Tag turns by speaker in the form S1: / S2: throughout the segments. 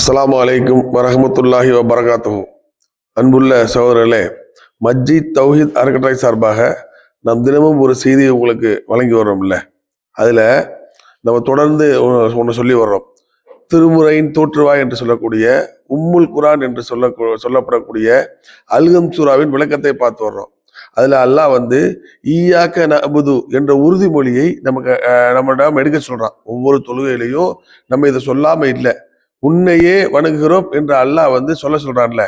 S1: அஸ்லாம் அலைக்கும் வரஹ்மத்துல்லாஹி வபரகாத்துஹு. அன்புள்ள சகோதரர்களே மஸ்ஜித் தௌஹீத் அறக்கட்டளை சார்பாக நாம் தினமும் ஒரு செய்தியை உங்களுக்கு வழங்கி வர்றோம்ல. அதில் நம்ம தொடர்ந்து ஒன்று சொல்லி வர்றோம். திருமுறையின் தோற்றுவாய் என்று சொல்லக்கூடிய உம்முல் குரான் என்று சொல்ல சொல்லப்படக்கூடிய அல்கம் சூராவின் விளக்கத்தை பார்த்து வர்றோம். அதில் அல்லாஹ் வந்து ஈயாக்க நபுது என்ற உறுதிமொழியை நமக்கு நம்மளிடம் எடுக்க சொல்கிறான் ஒவ்வொரு தொழுகையிலையும் நம்ம இதை சொல்லாமல் இல்லை. உன்னையே வணங்குகிறோம் என்று அல்லாஹ் வந்து சொல்ல சொல்றான்ல.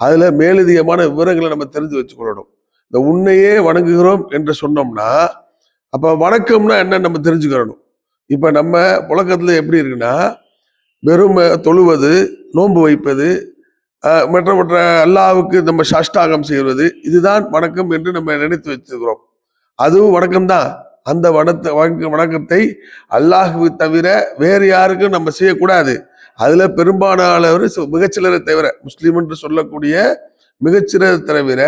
S1: அதுல மேலதிகமான விவரங்களை நம்ம தெரிஞ்சு வச்சுக்கொள்ளணும். இந்த உன்னையே வணங்குகிறோம் என்று சொன்னோம்னா அப்ப வணக்கம்னா என்ன நம்ம தெரிஞ்சுக்கிறணும். இப்ப நம்ம புழக்கத்துல எப்படி இருக்குன்னா வெறும் தொழுவது நோன்பு வைப்பது மற்ற மற்ற அல்லாஹ்வுக்கு நம்ம சாஷ்டாகம் செய்வது இதுதான் வணக்கம் என்று நம்ம நினைத்து வச்சுக்கிறோம் அதுவும் வணக்கம்தான். அந்த வணத்தை வணக்க- வணக்கத்தை அல்லாஹுவை தவிர வேறு யாருக்கும் நம்ம செய்யக்கூடாது. அதில் பெரும்பாலானவர் சு- மிகச்சிலரை தவிர முஸ்லீம் என்று சொல்லக்கூடிய மிகச்சிலரை தவிர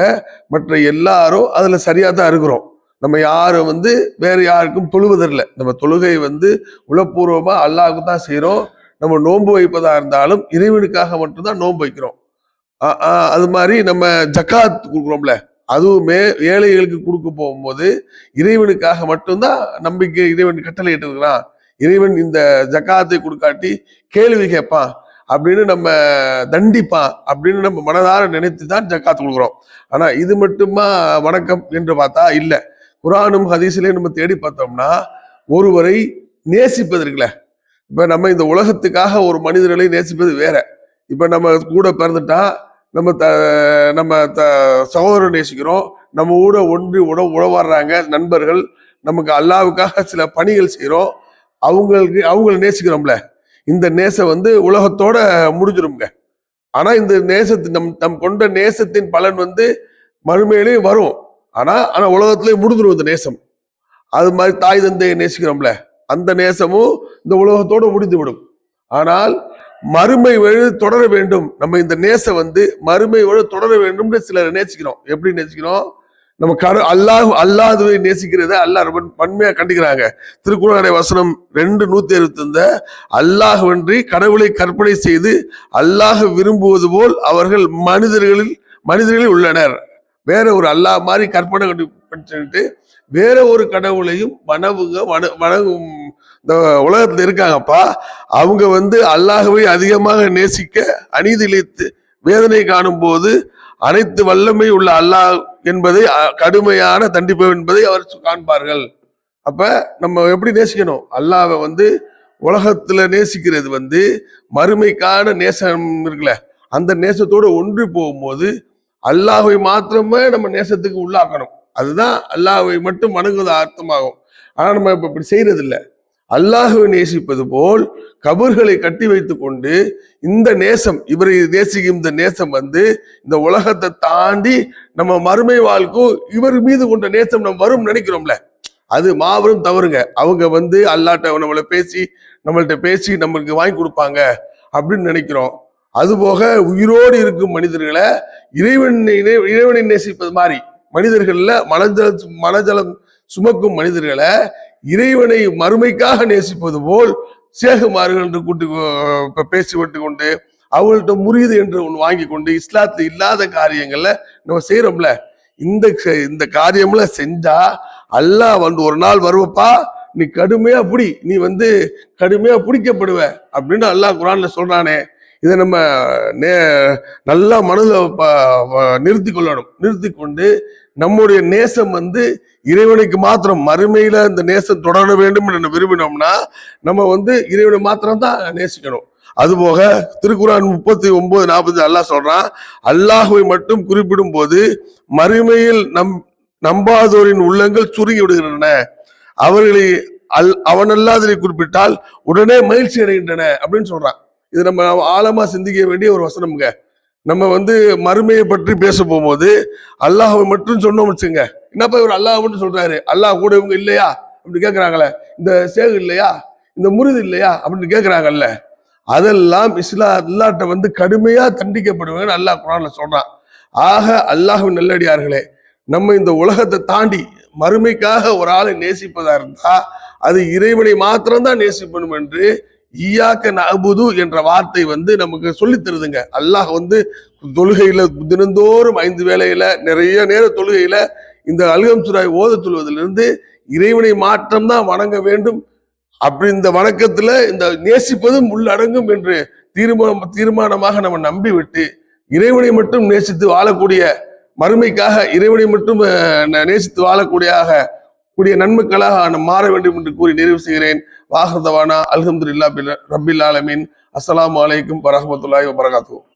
S1: மற்ற எல்லாரும் அதில் சரியாக தான் இருக்கிறோம். நம்ம யாரும் வந்து வேறு யாருக்கும் தொழுவதில்லை நம்ம தொழுகை வந்து உளப்பூர்வமாக அல்லாவுக்கு தான் செய்கிறோம் நம்ம நோன்பு வைப்பதாக இருந்தாலும் இறைவனுக்காக மட்டும்தான் நோன்பு வைக்கிறோம். அது மாதிரி நம்ம ஜக்காத் கொடுக்குறோம்ல அதுவுமே ஏழைகளுக்கு கொடுக்க போகும்போது இறைவனுக்காக மட்டும்தான் நம்பிக்கை இறைவன் கட்டளை இருக்கிறான் இறைவன் இந்த ஜக்காத்தை கொடுக்காட்டி கேள்வி கேட்பான் அப்படின்னு நம்ம தண்டிப்பான் அப்படின்னு நம்ம மனதார நினைத்து தான் ஜக்காத்து கொடுக்குறோம். ஆனா இது மட்டுமா வணக்கம் என்று பார்த்தா இல்லை. குரானும் ஹதீஸ்லயும் நம்ம தேடி பார்த்தோம்னா ஒருவரை நேசிப்பது இருக்குல்ல இப்ப நம்ம இந்த உலகத்துக்காக ஒரு மனிதர்களை நேசிப்பது வேற. இப்ப நம்ம கூட பிறந்துட்டா நம்ம த நம்ம த சகோதரர் நேசிக்கிறோம் நம்ம கூட ஒன்றி உட உழவாடுறாங்க நண்பர்கள் நமக்கு அல்லாவுக்காக சில பணிகள் செய்கிறோம் அவங்களுக்கு அவங்கள நேசிக்கிறோம்ல. இந்த நேசம் வந்து உலகத்தோட முடிஞ்சிருங்க ஆனால் இந்த நேசத்தின் நம் நம் கொண்ட நேசத்தின் பலன் வந்து மறுமையிலேயும் வரும். ஆனால் ஆனால் உலகத்திலேயே முடிஞ்சிடும் இந்த நேசம். அது மாதிரி தாய் தந்தையை நேசிக்கிறோம்ல. அந்த நேசமும் இந்த உலகத்தோடு முடிந்து விடும் ஆனால் மறுமை வழி தொடர வேண்டும். நம்ம இந்த நேசம் வந்து மறுமை வழி தொடர வேண்டும்னு சிலர் நேசிக்கிறோம். எப்படி நேசிக்கிறோம்? நம்ம கரு அல்லாஹ் அல்லாதுவை நேசிக்கிறத அல்லாஹ் ரொம்ப வன்மையா கண்டிக்கிறாங்க. திருக்குறளை வசனம் ரெண்டு நூத்தி அறுபத்தி அல்லாஹ்வன்றி கடவுளை கற்பனை செய்து அல்லாஹ் விரும்புவது போல் அவர்கள் மனிதர்களில் மனிதர்களில் உள்ளனர். வேற ஒரு அல்லாஹ் மாதிரி கற்பனை கண்டு பண்ணிட்டு வேற ஒரு கடவுளையும் வனவுங்க வண வணங்கும் இந்த உலகத்துல இருக்காங்கப்பா. அவங்க வந்து அல்லாஹவை அதிகமாக நேசிக்க அநீதி இழைத்து வேதனை காணும் போது அனைத்து வல்லமை உள்ள அல்லாஹ் என்பதை அ- கடுமையான தண்டிப்பு என்பதை அவர் காண்பார்கள். அப்ப நம்ம எப்படி நேசிக்கணும்? அல்லாவை வந்து உலகத்துல நேசிக்கிறது வந்து மறுமைக்கான நேசம் இருக்குல்ல அந்த நேசத்தோடு ஒன்றி போகும்போது அல்லாஹை மாத்திரமே நம்ம நேசத்துக்கு உள்ளாக்கணும். அதுதான் அல்லாஹை மட்டும் வணங்குவது அர்த்தமாகும். ஆனா நம்ம இப்ப இப்படி செய்யறது இல்லை அல்லாஹுவை நேசிப்பது போல் கபர்களை கட்டி வைத்துக் கொண்டு இந்த நேசம் இவரை நேசிக்கும் இந்த நேசம் வந்து இந்த உலகத்தை தாண்டி நம்ம மறுமை வாழ்க்கும் இவர் மீது கொண்ட நேசம் நம்ம வரும் நினைக்கிறோம்ல. அது மாபெரும் தவறுங்க. அவங்க வந்து அல்லாட்ட நம்மளை பேசி நம்மள்ட்ட பேசி நம்மளுக்கு வாங்கி கொடுப்பாங்க அப்படின்னு நினைக்கிறோம். அதுபோக உயிரோடு இருக்கும் மனிதர்களை இறைவனை இறைவனை நேசிப்பது மாதிரி மனிதர்களில் மனஜல மனஜலம் சுமக்கும் மனிதர்களை இறைவனை மறுமைக்காக நேசிப்பது போல் சேகுமார்கள் என்று கூட்டி பேசிவிட்டு பேசி கொண்டு அவங்கள்ட்ட முறியுது என்று ஒன்று வாங்கி கொண்டு இஸ்லாத்துல இல்லாத காரியங்கள்ல நம்ம செய்யறோம்ல இந்த இந்த காரியம்ல செஞ்சா அல்லாஹ் வந்து ஒரு நாள் வருவப்பா நீ கடுமையா பிடி நீ வந்து கடுமையா பிடிக்கப்படுவ அப்படின்னு அல்லாஹ் குரான்ல சொல்றானே. இதை நம்ம நே நல்லா மனதில் நிறுத்தி கொள்ளணும். நிறுத்தி கொண்டு நம்முடைய நேசம் வந்து இறைவனுக்கு மாத்திரம் மறுமையில இந்த நேசம் தொடர வேண்டும் என்று விரும்பினோம்னா நம்ம வந்து இறைவனை மாத்திரம் தான் நேசிக்கணும். அதுபோக திருக்குறான் முப்பத்தி ஒன்பது நாற்பது அல்லாஹ் சொல்றான் அல்லாஹுவை மட்டும் குறிப்பிடும் போது மறுமையில் நம் நம்பாதோரின் உள்ளங்கள் சுருங்கி விடுகின்றன. அவர்களை அல் அவனல்லாதலை குறிப்பிட்டால் உடனே மகிழ்ச்சி அடைகின்றன. அப்படின்னு சொல்றான். இது நம்ம ஆழமா சிந்திக்க வேண்டிய ஒரு வசனம்ங்க. நம்ம வந்து மறுமையை பற்றி பேச போகும்போது அல்லாஹை மட்டும் சொன்னோம் வச்சுங்க என்னப்பா இவர் அல்லாஹ் மட்டும் சொல்றாரு? அல்லாஹ் கூட இவங்க இல்லையா? அப்படி கேட்குறாங்களே இந்த சேகு இல்லையா? இந்த முருது இல்லையா? அப்படின்னு கேட்குறாங்கல்ல அதெல்லாம் இஸ்லா அல்லாட்ட வந்து கடுமையா தண்டிக்கப்படுவாங்கன்னு அல்லாஹ் குரான்ல சொல்றான். ஆக அல்லாஹின் நல்லடியார்களே நம்ம இந்த உலகத்தை தாண்டி மறுமைக்காக ஒரு ஆளை நேசிப்பதா இருந்தா அது இறைவனை மாத்திரம்தான் நேசிப்பணும் என்று ஈயாக்க நபுது என்ற வார்த்தை வந்து நமக்கு சொல்லித் தருதுங்க. அல்லாஹ் வந்து தொழுகையில தினந்தோறும் ஐந்து வேலையில நிறைய நேர தொழுகையில இந்த அல்கம் சுராய் ஓத சொல்வதிலிருந்து இறைவனை மாற்றம்தான் வணங்க வேண்டும். அப்படி இந்த வணக்கத்துல இந்த நேசிப்பதும் உள்ளடங்கும் என்று தீர்மானம் தீர்மானமாக நம்ம நம்பிவிட்டு இறைவனை மட்டும் நேசித்து வாழக்கூடிய மறுமைக்காக இறைவனை மட்டும் நேசித்து வாழக்கூடியாக கூடிய நன்மக்களாக நாம் மாற வேண்டும் என்று கூறி நிறைவு செய்கிறேன். வாகர்தவானா அலமதுல்லா பில் ரபில் ஆலமீன். அஸ்லாம் வலைக்கும் வரமத்துல்லாய் வபரகாத்துஹு.